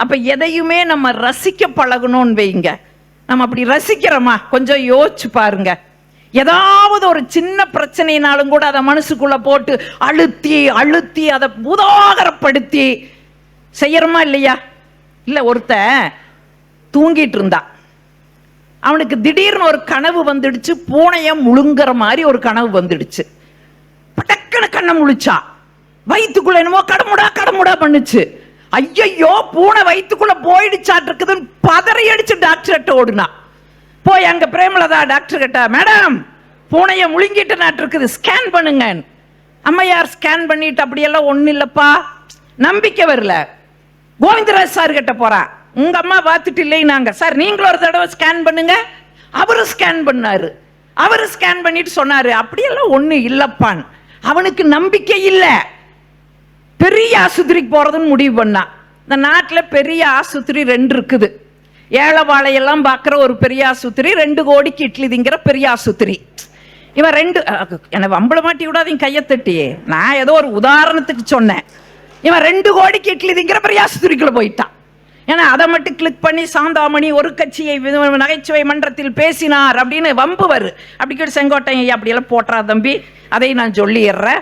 அப்போ எதையுமே நம்ம ரசிக்க பழகணும்னு வைங்க. நம்ம அப்படி ரசிக்கிறோமா? கொஞ்சம் யோசிச்சு பாருங்க. ஏதாவது ஒரு சின்ன பிரச்சனைனாலும் கூட அதை மனசுக்குள்ள போட்டு அழுத்தி அழுத்தி அதை உதாகரப்படுத்தி செய்யறோமா இல்லையா? இல்லை ஒருத்தன் தூங்கிட்டு இருந்தா அவனுக்கு திடீர்னு ஒரு கனவு வந்துடுச்சு பூனைய முழுங்குற மாதிரி ஒரு கனவு வந்துடுச்சு. பட்டக்கன கண்ணை முழிச்சா வயிற்றுக்குள்ள என்னமோ கடமுடா கடமுடா பண்ணுச்சு. ஐயையோ பூனை வயிற்றுக்குள்ள போயிடுச்சாட்டு இருக்குதுன்னு பதறி அடிச்சு டாக்டர்கிட்ட ஓடுனா. போய் அங்க பிரேமலதா டாக்டர் கிட்ட மேடம் பூனைய முழுங்கிட்டு நாட்டு இருக்குது ஸ்கேன் பண்ணுங்க அம்மையார் ஸ்கேன் பண்ணிட்டு அப்படியெல்லாம் ஒன்றும் இல்லைப்பா. நம்பிக்கை வரல. கோவிந்தராஜ் சார் கிட்ட போறான் உங்க அம்மா பார்த்துட்டு இல்லைனாங்க சார் நீங்களும் ஒரு தடவை ஸ்கேன் பண்ணுங்க. அவரு ஸ்கேன் பண்ணாரு. அவரு ஸ்கேன் பண்ணிட்டு சொன்னாரு அப்படியெல்லாம் ஒன்றும் இல்லைப்பான் அவனுக்கு நம்பிக்கை இல்லை. பெரிய ஆஸ்பத்திரிக்கு போகிறதுன்னு முடிவு பண்ணான் இந்த நாட்டில் பெரிய ஆஸ்பத்திரி ரெண்டு இருக்குது. ஏழவாழையெல்லாம் பார்க்குற ஒரு பெரிய ஆசுத்திரி ரெண்டு கோடிக்கு இட்லிதிங்கிற பெரிய ஆசுத்திரி இவன் ரெண்டு என்னை வம்பளை மாட்டி விடாதீங்க கையை தட்டி. நான் ஏதோ ஒரு உதாரணத்துக்கு சொன்னேன். இவன் ரெண்டு கோடிக்கு இட்லிதிங்கிற பெரிய ஆசுத்திரிக்குள்ளே போயிட்டான். ஏன்னா அதை மட்டும் கிளிக் பண்ணி சாந்தாமணி ஒரு கட்சியை வி- நகைச்சுவை மன்றத்தில் பேசினார் அப்படின்னு வம்பு வரு அப்படி செங்கோட்டையன் ஐயா அப்படியெல்லாம் போட்டுறா தம்பி. அதை நான் சொல்லிடுறேன்.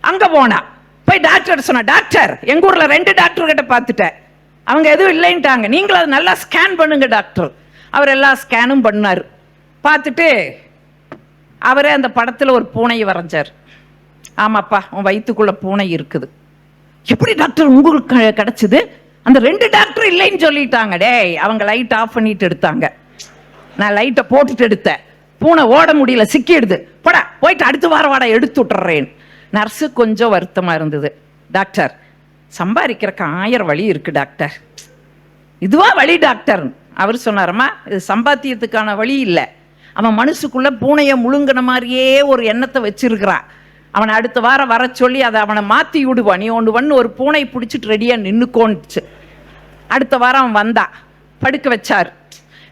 அங்கே போனான் போய் டாக்டர் சொன்னா டாக்டர் எங்க ஊர்ல ரெண்டு டாக்டர் கிட்ட பார்த்துட்டேன். அவங்க எதுவும் இல்லைன்ட்டாங்க. நீங்களும் அதை நல்லா ஸ்கேன் பண்ணுங்க டாக்டர் அவர் எல்லா ஸ்கேனும் பண்ணார். பார்த்துட்டு அவரே அந்த படத்தில் ஒரு பூனையை வரைஞ்சார். ஆமாப்பா உன் வயித்துக்குள்ள பூனை இருக்குது. எப்படி டாக்டர் உங்களுக்கு க- அந்த ரெண்டு டாக்டர் இல்லைன்னு சொல்லிட்டாங்க. டேய் அவங்க லைட் ஆஃப் பண்ணிட்டு எடுத்தாங்க. நான் லைட்டை போட்டுட்டு எடுத்தேன். பூனை ஓட முடியல சிக்கிடுது. போடா போயிட்டு அடுத்த வாரம் வாடா எடுத்து விட்டுறேன். நர்ஸு கொஞ்சம் வருத்தமாக இருந்தது. டாக்டர் சம்பாதிக்கிறக்கு ஆயிரம் வழி இருக்குது டாக்டர். இதுவா வழி டாக்டர். அவர் சொன்னாரம்மா இது சம்பாத்தியத்துக்கான வழி இல்லை. அவன் மனசுக்குள்ள பூனையை முழுங்கின மாதிரியே ஒரு எண்ணத்தை வச்சிருக்கிறான் அவனை அடுத்த வாரம் வர சொல்லி அதை அவனை மாற்றி விடுவான் நீ ஒன்று ஒன்று ஒரு பூனை பிடிச்சிட்டு ரெடியாக நின்றுக்கோன்னுச்சு அடுத்த வாரம் அவன் வந்தான் படுக்க வச்சார்.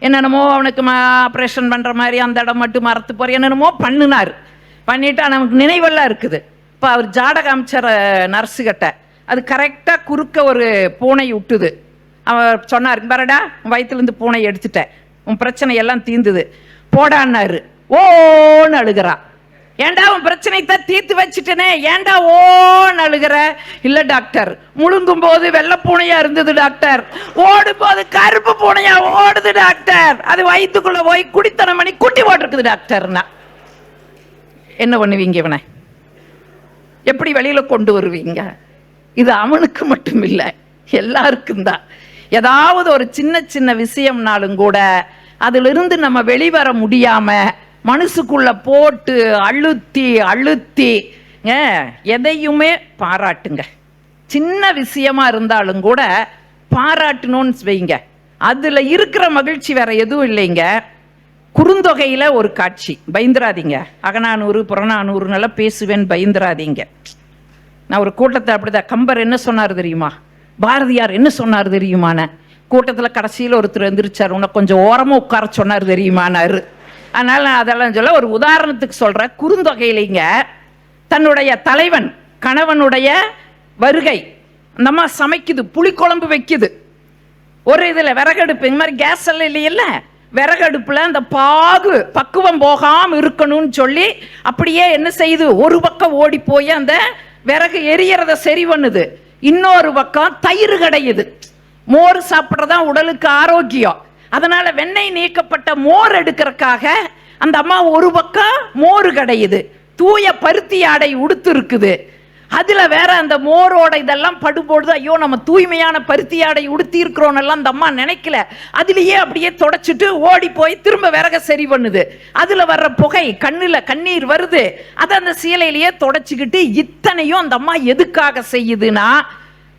என்னென்னமோ அவனுக்கு ஆப்ரேஷன் பண்ணுற மாதிரி அந்த இடம் மட்டும் மறத்து போகிற என்னென்னமோ பண்ணினார். பண்ணிவிட்டு அவனுக்கு நினைவெல்லாம் இருக்குது. இப்போ அவர் ஜாடகம் அமைச்சர் நர்ஸு கிட்ட அது கரெக்டாக குறுக்க ஒரு பூனை விட்டுது அவர் சொன்னார் பாருடா உன் வயிற்றுலேருந்து பூனை எடுத்துட்டேன் உன் பிரச்சனை எல்லாம் தீந்துது. போடான்னாரு. ஓன்னு அழுகிறா. ஏன்டா உன் பிரச்சனை தான் தீர்த்து வச்சுட்டேனே? ஏன்டா ஓன்னு அழுகிற? இல்லை டாக்டர். முழுங்கும் போது வெள்ளை பூனையா இருந்தது டாக்டர். ஓடும் போது கருப்பு பூனையா ஓடுது டாக்டர். அது வயிற்றுக்குள்ள போய் குடித்தனம் பண்ணி குட்டி போட்டிருக்குது டாக்டர்னா. என்ன பண்ணுவீங்க இவனை? எப்படி வெளியில் கொண்டு வருவீங்க? இது அவனுக்கு மட்டும் இல்லை எல்லாருக்கும் தான். ஏதாவது ஒரு சின்ன சின்ன விஷயம்னாலும் கூட அதிலிருந்து நம்ம வெளிவர முடியாம மனசுக்குள்ள போட்டு அழுத்தி அழுத்தி எதையுமே பாராட்டுங்க. சின்ன விஷயமா இருந்தாலும் கூட பாராட்டணும்னு வைங்க. அதுல இருக்கிற மகிழ்ச்சி வேற எதுவும் இல்லைங்க. குறுந்தொகையில் ஒரு காட்சி. பயந்துராதீங்க. அகநானூறு புறநானூறுன்னெல்லாம் பேசுவேன் பயந்துராதீங்க. நான் ஒரு கூட்டத்தை அப்படிதான். கம்பர் என்ன சொன்னார் தெரியுமா? பாரதியார் என்ன சொன்னார் தெரியுமான கூட்டத்தில் கடைசியில் ஒருத்தர் எந்திரிச்சார். உனக்கு கொஞ்சம் ஓரமாக உட்கார சொன்னார் தெரியுமானாரு அதனால் நான் அதெல்லாம் சொல்ல ஒரு உதாரணத்துக்கு சொல்கிறேன் குறுந்தொகையிலைங்க தன்னுடைய தலைவன் கணவனுடைய வருகை அந்த அம்மா சமைக்குது புளிக்குழம்பு வைக்குது. ஒரு இதில் விறகடுப்பு இந்த மாதிரி கேஸ் எல்லாம் இல்லையில்ல? விறகடுப்பில் அந்த பாகு பக்குவம் போகாம இருக்கணும்னு சொல்லி அப்படியே என்ன செய்யுது ஒரு பக்கம் ஓடி போய் அந்த விறகு எரியறத சரி பண்ணுது. இன்னொரு பக்கம் தயிர் கிடையுது. மோர் சாப்பிட்றதா உடலுக்கு ஆரோக்கியம். அதனால வெண்ணெய் நீக்கப்பட்ட மோர் எடுக்கிறக்காக அந்த அம்மா ஒரு பக்கம் மோர் கிடையுது. தூய பருத்தி ஆடை உடுத்து இருக்குது அதில் வேற அந்த மோரோட இதெல்லாம் படுபொழுது ஐயோ நம்ம தூய்மையான பருத்தி ஆடை உடுத்தி எல்லாம் அந்த அம்மா நினைக்கல. அதுலேயே அப்படியே தொடச்சிட்டு ஓடி போய் திரும்ப விறக சரி பண்ணுது. அதில் வர்ற புகை கண்ணில் கண்ணீர் வருது. அதை அந்த சீலையிலேயே தொடச்சிக்கிட்டு இத்தனையும் அந்த அம்மா எதுக்காக செய்யுதுன்னா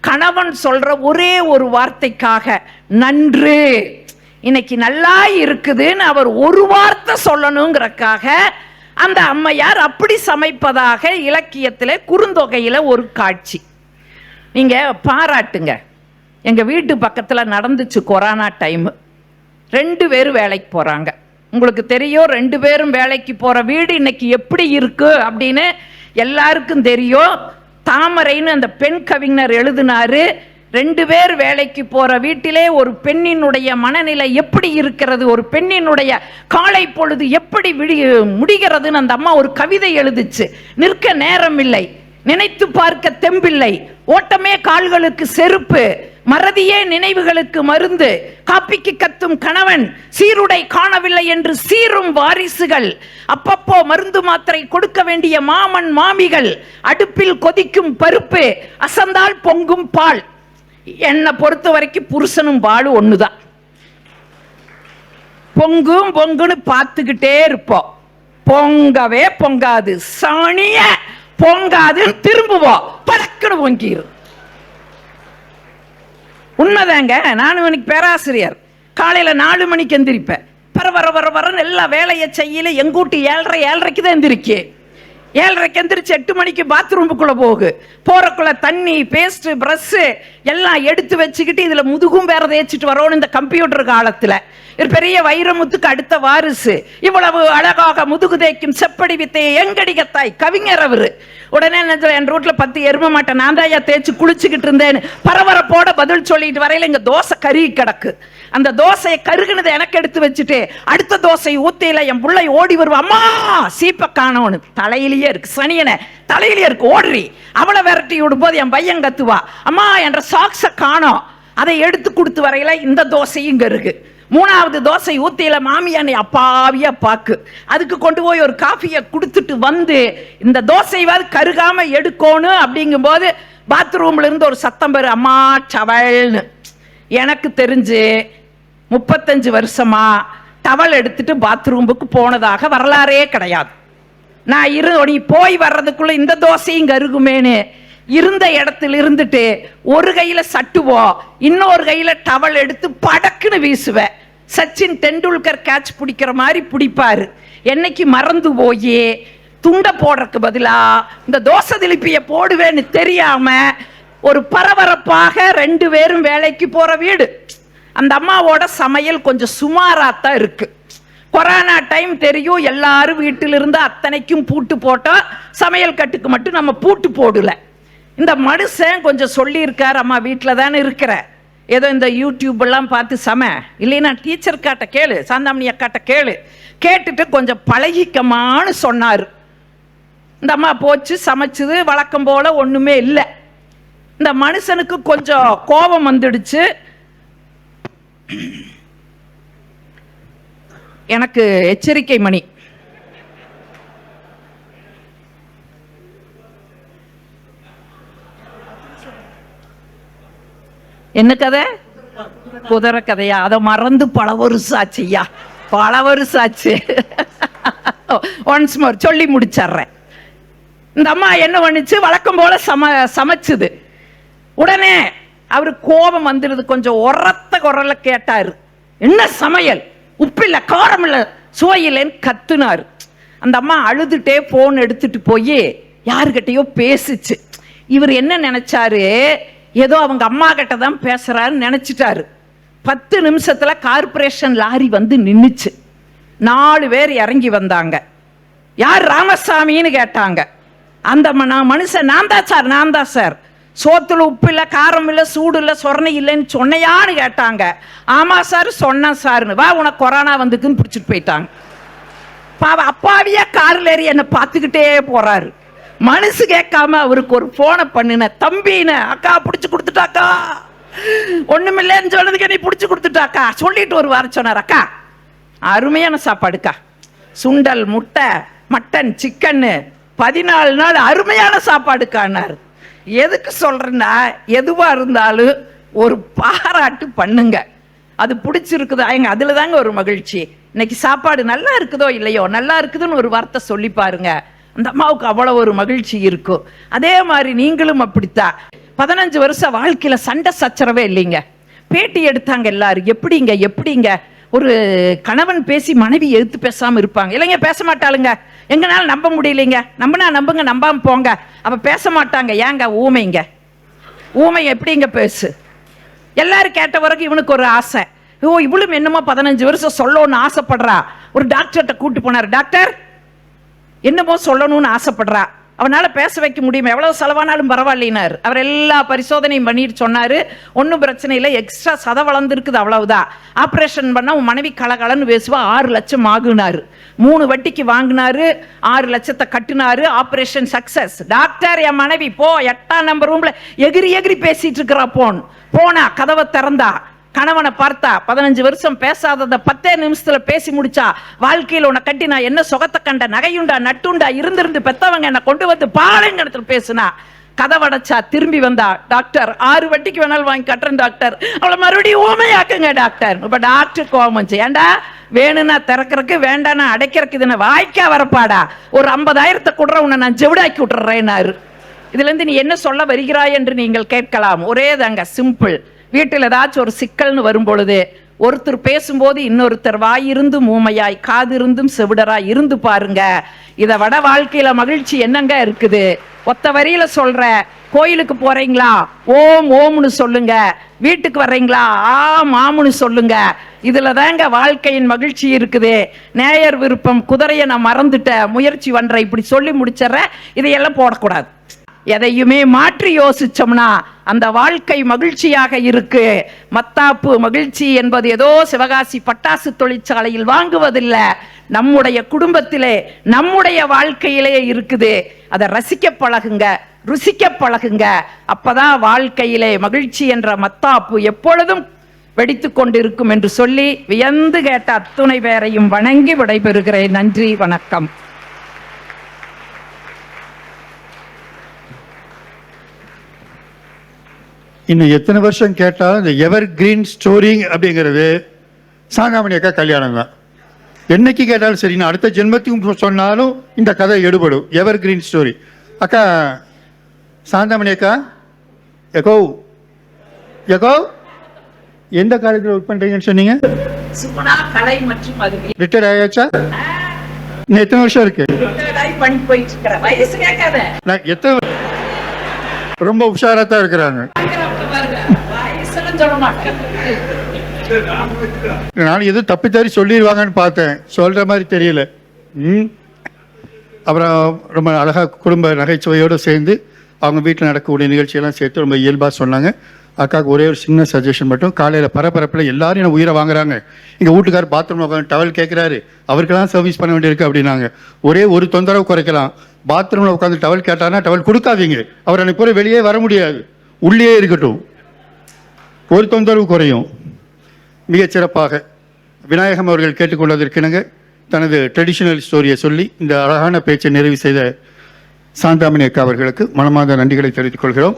கணவன் சொல்ற ஒரே ஒரு வார்த்தைக்காக நன்று. இன்னைக்கு நல்லா இருக்குதுன்னு அவர் ஒரு வார்த்தை சொல்லணுங்கிறக்காக அந்த அம்மையார் அப்படி சமைப்பதாக இலக்கியத்தில் குறுந்தொகையில் ஒரு காட்சி. நீங்கள் பாராட்டுங்க. எங்கள் வீட்டு பக்கத்தில் நடந்துச்சு கொரோனா டைமு. ரெண்டு பேரும் வேலைக்கு போகிறாங்க உங்களுக்கு தெரியும் ரெண்டு பேரும் வேலைக்கு போகிற வீடு இன்னைக்கு எப்படி இருக்குது அப்படின்னு எல்லாருக்கும் தெரியும். தாமரைன்னு அந்த பெண் கவிஞர் எழுதினாரு. ரெண்டு பேர் வேலைக்கு போற வீட்டிலே ஒரு பெண்ணினுடைய மனநிலை எப்படி இருக்கிறது? ஒரு பெண்ணினுடைய காலை பொழுது எப்படி விடி முடிகிறதுன்னு அந்த அம்மா ஒரு கவிதை எழுதுச்சு. நிற்க நேரம் இல்லை நினைத்து பார்க்க தெம்பில்லை. ஓட்டமே கால்களுக்கு செருப்பு. மறதியே நினைவுகளுக்கு மருந்து. காப்பிக்கு கத்தும் கணவன். சீருடை காணவில்லை என்று சீரும் வாரிசுகள். அப்பப்போ மருந்து மாத்திரை கொடுக்க வேண்டிய மாமன் மாமிகள். அடுப்பில் கொதிக்கும் பருப்பு. அசந்தால் பொங்கும் பால். என்னை பொறுத்த வரைக்கும் புருஷனும் பாலும் ஒண்ணுதான் பொங்கும் பொங்குன்னு பார்த்துக்கிட்டே இருப்போம் பொங்கவே பொங்காது சாணிய பொங்காதுன்னு திரும்புவோம் படக்குன்னு பொங்கிரும் உண்மைதாங்க நானும் மணிக்கு பேராசிரியர் காலையில நாலு மணிக்கு எந்திரிப்பேன் வர வர வர வரன்னு எல்லா வேலையை செய்யல எங்கூட்டு ஏழரை ஏழரைக்கு தான் எந்திரிக்கேன் ஏழரைக்கு எந்திரிச்சு எட்டு மணிக்கு பாத்ரூமுக்குள்ளே போகு. போகிறக்குள்ளே தண்ணி பேஸ்ட்டு ப்ரஷ்ஷு எல்லாம் எடுத்து வச்சுக்கிட்டு இதில் முதுகும் வேற தேய்ச்சிட்டு வரணும் இந்த கம்ப்யூட்டர் காலத்தில். இது பெரிய வைரமுத்துக்கு அடுத்த வாரிசு. இவ்வளவு அழகாக முதுகு தேய்க்கும் செப்படி வித்தையை எங்கடிகத்தாய்? கவிஞர் அவர். உடனே என்ன என் ரூட்ல பத்து எரும மாட்டேன் நான் தான் தேய்ச்சி குளிச்சுக்கிட்டு இருந்தேன்னு பரபரப்போட பதில் சொல்லிட்டு வரையில இங்க தோசை கறி கிடக்கு. அந்த தோசையை கருகுனதை எனக்கு எடுத்து வச்சுட்டு அடுத்த தோசை ஊத்தையில என் பிள்ளை ஓடி வருவா. அம்மா சீப்பை காணோன்னு. தலையிலேயே இருக்கு. சனியனை தலையிலேயே இருக்கு. ஓடுறி. அவளை விரட்டி விடும்போது என் பையன் கத்துவா. அம்மா என்ற சாக்ஸை காணோம். அதை எடுத்து கொடுத்து வரையில இந்த தோசையும் கருகு மூணாவது தோசை ஊத்தியில மாமியானை அப்பாவியா பாக்கு. அதுக்கு கொண்டு போய் ஒரு காஃபியை கொடுத்துட்டு வந்து இந்த தோசைவாது கருகாம எடுக்கணும் அப்படிங்கும்போது பாத்ரூம்ல இருந்து ஒரு சத்தம் பெரு. அம்மா சவல்னு. எனக்கு தெரிஞ்சு முப்பத்தஞ்சு வருஷமா டவல் எடுத்துட்டு பாத்ரூமுக்கு போனதாக வரலாறே கிடையாது. நான் இரு நீ போய் வர்றதுக்குள்ள இந்த தோசையும் கருகுமேனு இருந்த இடத்துல இருந்துட்டு ஒரு கையில சட்டுவோம் இன்னொரு கையில டவல் எடுத்து படக்குன்னு வீசுவேன் சச்சின் டெண்டுல்கர் கேட்ச் பிடிக்கிற மாதிரி பிடிப்பாரு. என்னைக்கு மறந்து போய் துண்டை போடுறதுக்கு பதிலா இந்த தோசை திருப்பிய போடுவேன்னு தெரியாம ஒரு பரபரப்பாக ரெண்டு பேரும் வேலைக்கு போற வீடு. அந்த அம்மாவோட சமையல் கொஞ்சம் சுமாராத்தான் இருக்குது கொரோனா டைம் தெரியும் எல்லாரும் வீட்டிலிருந்து அத்தனைக்கும் பூட்டு போட்டால் சமையல் கட்டுக்கு மட்டும் நம்ம பூட்டு போடலை. இந்த மனுஷன் கொஞ்சம் சொல்லியிருக்கார் அம்மா வீட்டில் தானே இருக்கிற. ஏதோ இந்த யூடியூப் எல்லாம் பார்த்து சம. இல்லைன்னா டீச்சர் காட்ட கேளு சாந்தாமணி அக்காட்ட கேளு. கேட்டுட்டு கொஞ்சம் பழகிக்கமான்னு சொன்னார். இந்த அம்மா போச்சு சமைச்சது வழக்கம் போல் ஒன்றுமே இல்லை. இந்த மனுஷனுக்கு கொஞ்சம் கோபம் வந்துடுச்சு. எனக்கு எச்சரிக்கை மணி. என்ன கதை? குதிரை கதையா? அதை மறந்து பல வருஷம் ஆச்சுய்யா பல வருஷம் ஆச்சு ஒன்ஸ் மோர் சொல்லி முடிச்சிடுறேன் இந்த அம்மா என்ன பண்ணுச்சு? வழக்கம் போல சம சமைச்சுது. உடனே அவர் கோபம் வந்துடுது. கொஞ்சம் உரத்த குரல கேட்டாரு. என்ன சமையல்? உப்பில்ல இல்ல காரம் இல்ல சுவையில்லைன்னு கத்துனாரு. அந்த அம்மா அழுதுட்டே போன் எடுத்துட்டு போய் யாருக்கிட்டயோ பேசிச்சு. இவர் என்ன நினைச்சாரு? ஏதோ அவங்க அம்மா கிட்ட தான் பேசுறாருன்னு நினைச்சிட்டாரு. பத்து நிமிஷத்துல கார்பரேஷன் லாரி வந்து நின்றுச்சு நாலு பேர் இறங்கி வந்தாங்க. யார் ராமசாமின்னு கேட்டாங்க. அந்த மனுஷன் நான் தான் சார் நான் தான் சார். சோத்துல உப்பு இல்லை காரம் இல்லை சூடு இல்லை சொரணை இல்லைன்னு சொன்னையான்னு கேட்டாங்க. ஆமா சார் சொன்னேன் சார்னு. வா உனக்கு கொரோனா வந்துக்குன்னு பிடிச்சிட்டு போயிட்டாங்க. பாவ அப்பாவியா காரில் ஏறி என்னை பார்த்துக்கிட்டே போறாரு. மனசு கேட்காம அவருக்கு ஒரு போனை பண்ணின தம்பின்னு அக்கா பிடிச்சி கொடுத்துட்டாக்கா. ஒண்ணுமில்லைன்னு சொன்னதுக்கு நீ பிடிச்சி கொடுத்துட்டாக்கா. சொல்லிட்டு ஒரு வாரம் சொன்னார் அக்கா அருமையான சாப்பாடுக்கா. சுண்டல் முட்டை மட்டன் சிக்கன்னு பதினாலு நாள் அருமையான சாப்பாடுக்கானார் எதுக்கு சொல்கிறேன்னா எதுவாக இருந்தாலும் ஒரு பாராட்டு பண்ணுங்க. அது பிடிச்சிருக்குதா? எங்க அதில் தாங்க ஒரு மகிழ்ச்சி. இன்னைக்கு சாப்பாடு நல்லா இருக்குதோ இல்லையோ நல்லா இருக்குதுன்னு ஒரு வார்த்தை சொல்லி பாருங்க. அந்த அம்மாவுக்கு அவ்வளோ ஒரு மகிழ்ச்சி இருக்கும். அதே மாதிரி நீங்களும் அப்படித்தான் பதினஞ்சு வருஷம் வாழ்க்கையில் சண்டை சச்சரவே இல்லைங்க. பேட்டி எடுத்தாங்க எல்லாரும். எப்படிங்க எப்படிங்க? ஒரு கணவன் பேசி மனைவி எடுத்து பேசாமல் இருப்பாங்க. இல்லைங்க பேச மாட்டாளுங்க. எங்கனால நம்ப முடியலைங்க. நம்பினா நம்புங்க நம்பாமல் போங்க. அப்போ பேச மாட்டாங்க. ஏங்க ஊமைங்க? ஊமை எப்படிங்க பேசு? எல்லாரும் கேட்ட வரைக்கும் இவனுக்கு ஒரு ஆசை. ஓ இவளும் என்னமோ பதினஞ்சு வருஷம் சொல்லணும்னு ஆசைப்படுறா. ஒரு டாக்டர்கிட்ட கூப்பிட்டு போனார். டாக்டர் என்னமோ சொல்லணும்னு ஆசைப்படுறா. அவனால் பேச வைக்க முடியுமா. எவ்வளோ செலவானாலும் பரவாயில்லைனார். அவர் எல்லா பரிசோதனையும் பண்ணிட்டு சொன்னார். ஒன்றும் பிரச்சனை இல்லை. எக்ஸ்ட்ரா சதை வளர்ந்துருக்குது அவ்வளவுதான். ஆப்ரேஷன் பண்ணால் உன் மனைவி கலகலன்னு பேசுவா. ஆறு லட்சம் ஆகுனாரு. மூணு வட்டிக்கு வாங்கினாரு. ஆறு லட்சத்தை கட்டினாரு. ஆப்ரேஷன் சக்சஸ் டாக்டர் என் மனைவி போ. எட்டாம் நம்பர் ரூம்ல எகிரி எகிரி பேசிட்டு இருக்கிறா போன். போனா கதவை திறந்தா. கணவனை பார்த்தா பதினஞ்சு வருஷம் பேசாதத பத்தே நிமிஷத்துல பேசி முடிச்சா வாழ்க்கையில் உன்னை கட்டி நான் என்ன சுகத்தை கண்ட நகையுண்டா நட்டுண்டா இருந்திருந்து பெத்தவங்க என்னை கொண்டு வந்து பாலைங்கடத்துல பேசுனா கதவடைச்சா திரும்பி வந்தா டாக்டர் ஆறு வட்டிக்கு வேணாலும் வாங்கி கட்டுறேன் டாக்டர். அவளை மறுபடியும் ஓமையாக்குங்க டாக்டர். இப்ப டாக்டர் கோவம் ஏண்டா? வேணும்னா திறக்கிறக்கு வேண்டாம்னா அடைக்கிறக்கு இதுன்னு வாய்க்கா வரப்பாடா. ஒரு ஐம்பதாயிரத்தை கொடுற உன்னை நான் ஜெவிடாக்கி விட்டுறேன்னாரு. இதுல இருந்து நீ என்ன சொல்ல வருகிறாய் என்று நீங்கள் கேட்கலாம். ஒரே தாங்க சிம்பிள். வீட்டில் ஏதாச்சும் ஒரு சிக்கல்னு வரும்பொழுது ஒருத்தர் பேசும்போது இன்னொருத்தர் வாயிருந்தும் ஊமையாய் காதிருந்தும் செவிடராய் இருந்து பாருங்க. இதை விட வாழ்க்கையில மகிழ்ச்சி என்னங்க இருக்குது? ஒத்த வரியில சொல்ற கோயிலுக்கு போறீங்களா? ஓம் ஓம்னு சொல்லுங்க. வீட்டுக்கு வர்றீங்களா? ஆ மாமுன்னு சொல்லுங்க. இதுல தாங்க வாழ்க்கையின் மகிழ்ச்சி இருக்குது. நேயர் விருப்பம் குதிரையை நான் மறந்துட்ட முயற்சி பண்றேன். இப்படி சொல்லி முடிச்சிடுறேன். இதையெல்லாம் போடக்கூடாது. எதையுமே மாற்றி யோசிச்சோம்னா அந்த வாழ்க்கை மகிழ்ச்சியாக இருக்கு. மத்தாப்பு மகிழ்ச்சி என்பது ஏதோ சிவகாசி பட்டாசு தொழிற்சாலையில் வாங்குவதில்லை. நம்முடைய குடும்பத்திலே நம்முடைய வாழ்க்கையிலே இருக்குது. அதை ரசிக்க பழகுங்க ருசிக்க பழகுங்க. அப்பதான் வாழ்க்கையிலே மகிழ்ச்சி என்ற மத்தாப்பு எப்பொழுதும் வெடித்து கொண்டிருக்கும் என்று சொல்லி வியந்து கேட்ட அத்துணை பேரையும் வணங்கி விடைபெறுகிறேன். நன்றி வணக்கம். இன்னும் எத்தனை வருஷம் கேட்டாலும் இந்த எவர் கிரீன் ஸ்டோரி அப்படிங்கிறது சாங்காமணி அக்கா கல்யாணம் தான். என்னைக்கு கேட்டாலும் சரி நான் அடுத்த ஜென்மத்துக்கும் சொன்னாலும் இந்த கதை எடுபடும். எவர் கிரீன் ஸ்டோரி அக்கா சாந்தாமணி அக்கா எகோ எகோ எந்த காலேஜில் ஒர்க் பண்ணுறீங்கன்னு சொன்னீங்க? ரிட்டையர் ஆயாச்சா? இன்னும் எத்தனை வருஷம் இருக்கு? நான் எத்தனை ரொம்ப உஷாராக தான் இருக்கிறாங்க. சொல்ல மாட்டேன் நான் எதுவும் தப்பி சொல்லிடுவாங்கன்னு பார்த்தேன். சொல்கிற மாதிரி தெரியல. ம்? அப்புறம் ரொம்ப அழகாக குடும்ப நகைச்சுவையோடு சேர்ந்து அவங்க வீட்டில் நடக்கக்கூடிய நிகழ்ச்சியெல்லாம் சேர்த்து ரொம்ப இயல்பாக சொன்னாங்க. அக்காவுக்கு ஒரே ஒரு சின்ன சஜஷன் மட்டும் காலையில் பரபரப்பில் எல்லாரும் என்ன உயிரை வாங்குறாங்க? எங்கள் வீட்டுக்கார் பாத்ரூம் உட்காந்து டவல் கேட்குறாரு அவருக்கெல்லாம் சர்வீஸ் பண்ண வேண்டியிருக்கு அப்படின்னாங்க. ஒரே ஒரு தொந்தரவு குறைக்கலாம். பாத்ரூமில் உட்காந்து டவல் கேட்டாருன்னா டவல் கொடுக்காதீங்க. அவர் அன்றைக்கு கூட வெளியே வர முடியாது. உள்ளே இருக்கட்டும். ஒரு தொந்தரவு குறையும். மிகச் சிறப்பாக விநாயகம் அவர்கள் கேட்டுக்கொண்டதற்கிணங்க தனது ட்ரெடிஷனல் ஸ்டோரியை சொல்லி இந்த அழகான பேச்சை நிறைவு செய்த சாந்தாமணி அக்கா அவர்களுக்கு மனமார்ந்த நன்றிகளை தெரிவித்துக் கொள்கிறோம்.